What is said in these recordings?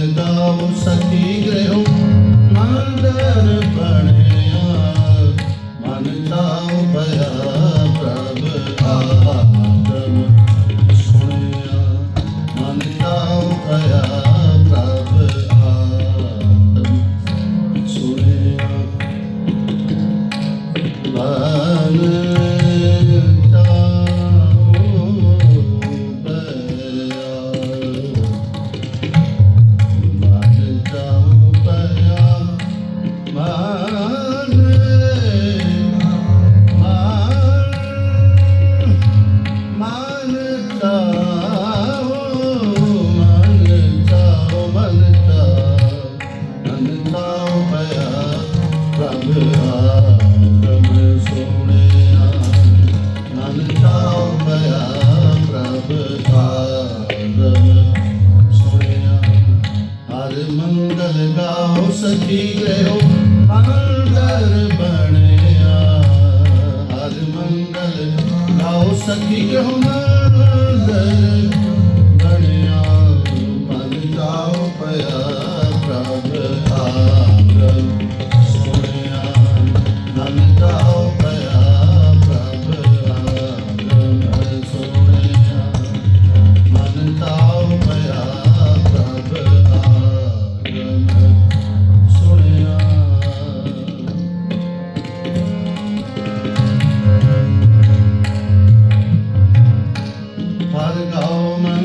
सदा sakit ke mana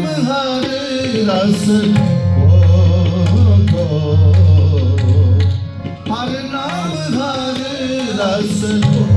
ਨਾਮ ਹਰ ਰਸ ਕੋ ਹਰ ਨਾਮ ਹਰ ਰਸ ਕੋ